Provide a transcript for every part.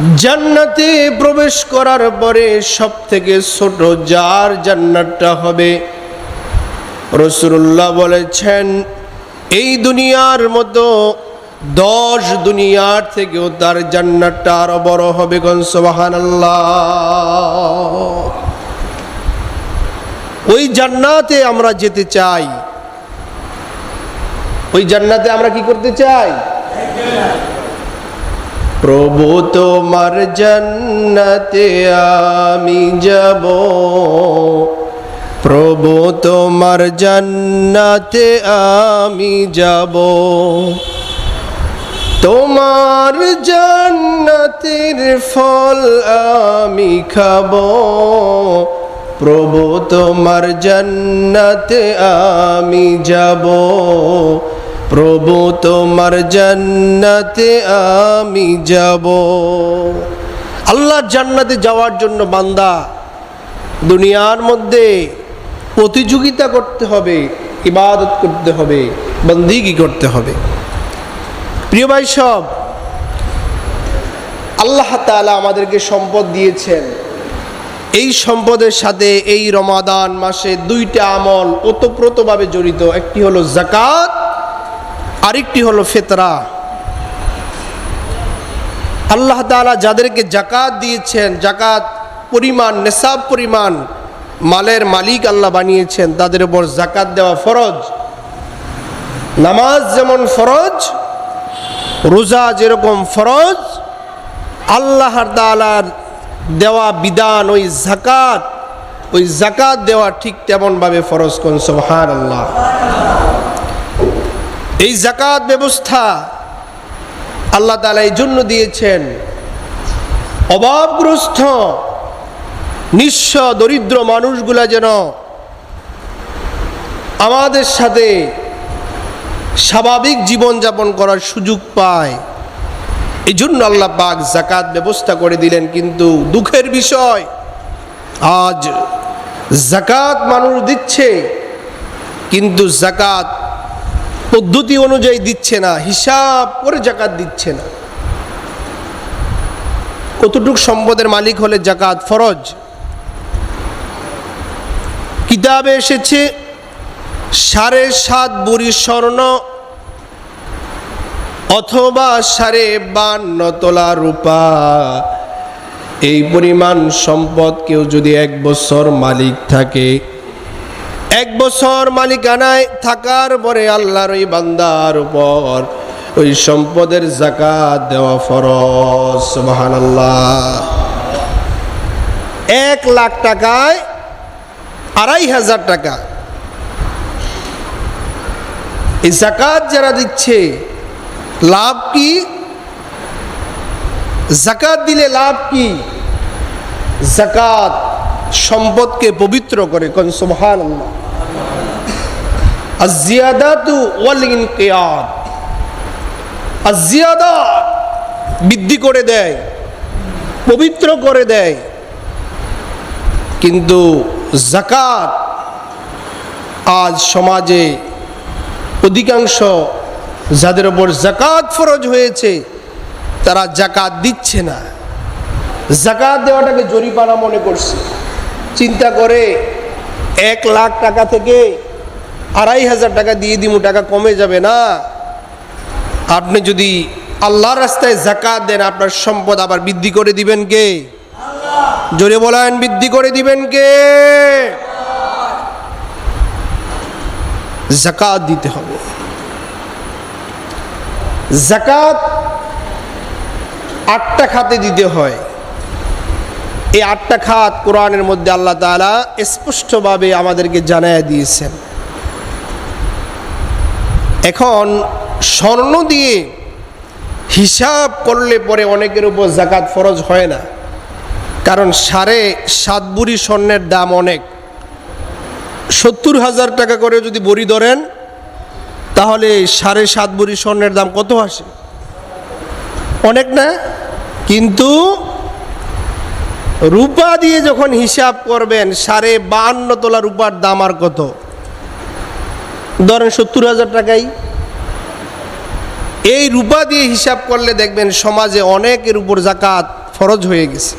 জান্নাতে প্রবেশ করার পরে সব থেকে ছোট যার জান্নাতটা হবে? রসুল্লাহ বলেছেন, এই দুনিয়ার মতো দশ দুনিয়ার থেকেও তার জান্নাতটা আরও বড় হবে গনসবাহান ওই জান্নাতে আমরা যেতে চাই। ওই জান্নাতে আমরা কি করতে চাই? প্রভু তোমার জান্নাতে আমি যাব। প্রভু তোমার জান্নাতে আমি যাব। তোমার জান্নাতের ফল আমি খাব। প্রভু তোমার জান্নাতে আমি যাব। প্রভু তোমার জান্নাতে আমি যাব। আল্লাহর জান্নাতে যাওয়ার জন্য বান্দা দুনিয়ার মধ্যে প্রতিযোগিতা করতে হবে, ইবাদত করতে হবে, বন্দিগি করতে হবে। প্রিয় ভাই সব, আল্লাহ তাআলা আমাদেরকে সম্পদ দিয়েছেন। এই সম্পদের সাথে এই রমাদান মাসে দুইটা আমল ওতপ্রোতভাবে জড়িত। একটি হলো জাকাত আরেকটি হলো ফেতরা। আল্লাহ তাআলা যাদেরকে জাকাত দিয়েছেন জাকাত পরিমাণ নেশাব পরিমাণ মালের মালিক আল্লাহ বানিয়েছেন, তাদের উপর জাকাত দেওয়া ফরজ। নামাজ যেমন ফরজ, রোজা যেরকম ফরজ আল্লাহর তাআলার দেওয়া বিধান, ওই জাকাত ওই জাকাত দেওয়া ঠিক তেমনভাবে ফরজ কোন? সোহান আল্লাহ এই জাকাত ব্যবস্থা আল্লাহ তালা এই জন্য দিয়েছেন। অভাবগ্রস্ত, নিঃস্ব, দরিদ্র মানুষগুলা যেন আমাদের সাথে স্বাভাবিক জীবনযাপন করার সুযোগ পায়। এই জন্য আল্লাহ পাক জাকাত ব্যবস্থা করে দিলেন। কিন্তু দুঃখের বিষয়, আজ জাকাত মানুষ দিচ্ছে, কিন্তু জাকাত পদ্ধতি অনুযায়ী দিচ্ছে না, হিসাব করে জাকাত দিচ্ছে না। কতটুক সম্পদের মালিক হলে জাকাত ফরজ? কিতাবে এসেছে, সাড়ে সাত বুড়ি স্বর্ণ অথবা সাড়ে বান্ন তোলা রূপা। এই পরিমাণ সম্পদ কেউ যদি এক বছর মালিক থাকে এক বছর মালিকানায় থাকার পরে আল্লাহর ওই বান্দার উপর ওই সম্পদের জাকাত দেওয়া ফরজ মহান আল্লাহ এক লাখ টাকায় আড়াই হাজার টাকা। এই জাকাত যারা দিচ্ছে, লাভ কি? জাকাত দিলে লাভ কি? জাকাত সম্পদকে পবিত্র করে কোন সুবহান আল্লাহ আজিয়াদা বৃদ্ধি করে দেয়, পবিত্র করে দেয়, কিন্তু জাকাত আজ সমাজে অধিকাংশ যাদের ওপর জাকাত ফরজ হয়েছে, তারা জাকাত দিচ্ছে না। জাকাত দেওয়াটাকে জরিপানা মনে করছে। চিন্তা করে এক লাখ টাকা থেকে আড়াই হাজার টাকা দিয়ে দিমু, টাকা কমে যাবে না। আপনি যদি আল্লাহর রাস্তায় জাকাত দেন, আপনার সম্পদ আবার বৃদ্ধি করে দিবেন কে? জোরে বলেন, বৃদ্ধি করে দিবেন কে? জাকাত দিতে হবে। জাকাত আটটা খাতে দিতে হয়। এই আটটা খাত কোরআনের মধ্যে আল্লাহ তাআলা স্পষ্টভাবে আমাদেরকে জানায় দিয়েছেন। এখন স্বর্ণ দিয়ে হিসাব করলে পরে অনেকের উপর জাকাত ফরজ হয় না। কারণ সাড়ে সাত বুড়ি স্বর্ণের দাম অনেক। সত্তর হাজার টাকা করে যদি বড়ি ধরেন, তাহলে সাড়ে সাত বুড়ি স্বর্ণের দাম কত আসে? অনেক না? কিন্তু রূপা দিয়ে যখন হিসাব করবেন, সাড়ে বাহান্ন তোলা রূপার দাম আর কত? ধরেন সত্তর হাজার টাকাই। এই রূপা দিয়ে হিসাব করলে দেখবেন সমাজে অনেকের উপর জাকাত ফরজ হয়ে গেছে।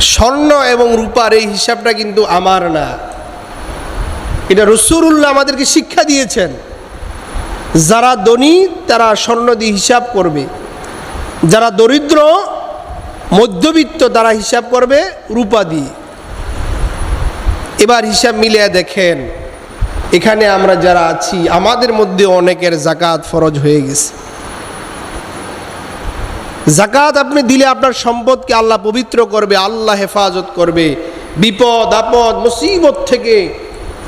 স্বর্ণ এবং রূপার এই হিসাবটা কিন্তু আমার না। এটা রসুরুল্লাহ আমাদেরকে শিক্ষা দিয়েছেন। যারা ধনী, তারা স্বর্ণ দিয়ে হিসাব করবে। যারা দরিদ্র, মধ্যবিত্ত, তারা হিসাব করবে রূপা দিয়ে। এবার হিসাব মিলিয়ে দেখেন। এখানে আমরা যারা আছি, আমাদের মধ্যে অনেকের জাকাত ফরজ হয়ে গেছে। জাকাত আপনি দিলে আপনার সম্পদকে আল্লাহ পবিত্র করবে, আল্লাহ হেফাজত করবে। বিপদ, আপদ, মুসিবত থেকে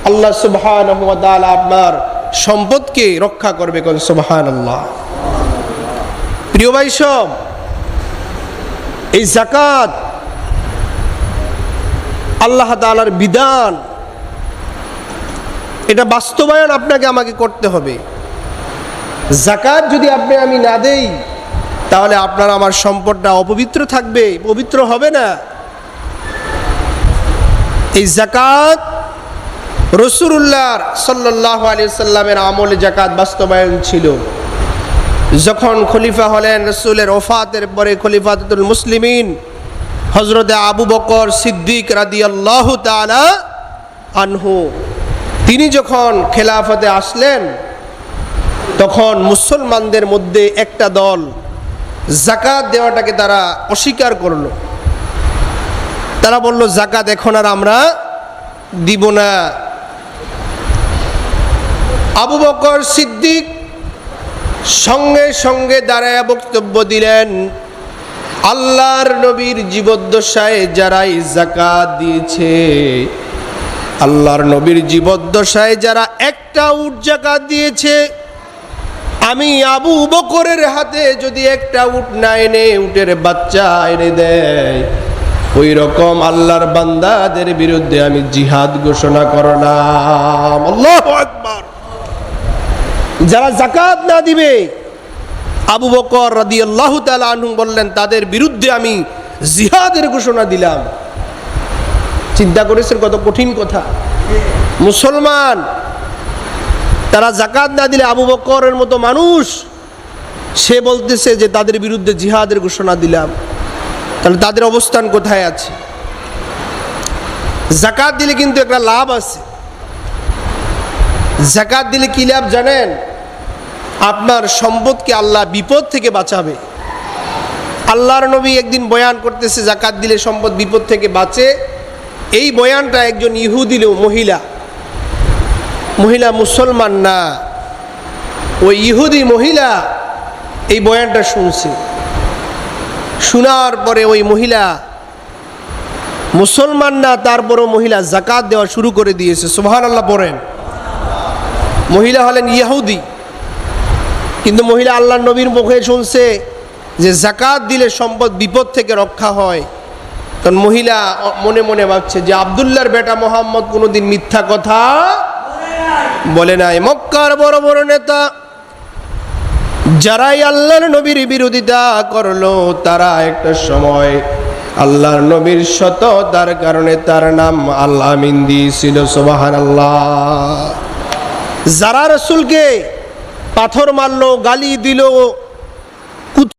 আল্লাহ সুবহান আপনার সম্পদকে রক্ষা করবে কোন? সুবহান আল্লাহ প্রিয় ভাই সব, এই জাকাত আল্লাহ তালার বিধান এটা বাস্তবায়ন আপনাকে আমাকে করতে হবে। জাকাত যদি আপনি আমি না দেই, তাহলে আপনার আমার সম্পদটা অপবিত্র থাকবে, পবিত্র হবে না। এই জাকাত রসুল্লাহ সাল্লাহ আলি সাল্লামের আমলে জাকাত বাস্তবায়ন ছিল। যখন খলিফা হলেন রসুলের ওফাতের পরে খলিফাতুল মুসলিমিন হজরতে আবু বকর সিদ্দিক রাদি আল্লাহ তালা আনহু তিনি যখন খেলাফতে আসলেন, তখন মুসলমানদের মধ্যে একটা দল জাকাত দেওয়াটাকে তারা অস্বীকার করল। তারা বলল, জাকাত এখন আর আমরা দিব না। আবু বকর সিদ্দিক সঙ্গে সঙ্গে দাঁড়ায় বক্তব্য দিলেন, আল্লাহর নবীর জীবদ্দশায় যারাই জাকাত দিয়েছে আল্লাহর নবীর জীবদ্দশায় যারা একটা উট জাকাত দিয়েছে, আমি আবু বকরের হাতে যদি একটা উট না এনে উটের বাচ্চা এনে দেয় ওই রকম আল্লাহর বান্দাদের বিরুদ্ধে আমি জিহাদ ঘোষণা করলাম। আল্লাহ আকবার। যারা জাকাত না দিবে, আবু বকর রাদি আল্লাহ আনহু বললেন, তাদের বিরুদ্ধে আমি জিহাদের ঘোষণা দিলাম। চিন্তা করেছেন, কত কঠিন কথা। মুসলমান, তারা জাকাত না দিলে আবু বকরের মতো মানুষ, সে বলতেছে যে তাদের বিরুদ্ধে জিহাদের ঘোষণা দিলাম। তাহলে তাদের অবস্থান কোথায় আছে? জাকাত দিলে কিন্তু একটা লাভ আছে। জাকাত দিলে কি লাভ জানেন? আপনার সম্পদকে আল্লাহ বিপদ থেকে বাঁচাবে। আল্লাহর নবী একদিন বয়ান করতেছে জাকাত দিলে সম্পদ বিপদ থেকে বাঁচে। এই বয়ানটা একজন ইহুদিল মহিলা মহিলা মুসলমান না। ওই ইহুদি মহিলা এই বয়ানটা শুনছে। শোনার পরে ওই মহিলা মুসলমান না, তারপরও মহিলা জাকাত দেওয়া শুরু করে দিয়েছে। সুবহান আল্লাহ পড়েন। মহিলা হলেন ইয়াহুদি কিন্তু মহিলা আল্লাহ নবীর মুখে শুনছে যে জাকাত দিলে সম্পদ বিপদ থেকে রক্ষা হয়। তখন মহিলা মনে মনে ভাবছে যে আবদুল্লার বেটা মোহাম্মদ কোনোদিন মিথ্যা কথা বলে নাই। মক্কার বড় বড় নেতা যারাই আল্লাহর নবীর বিরোধিতা করল, তারা একটা সময় আল্লাহর নবীর সততার কারণে তার নাম আল্লাহ মিন্দি ছিল সোবাহান আল্লাহ যারা রসুলকে পাথর মারলো, গালি দিল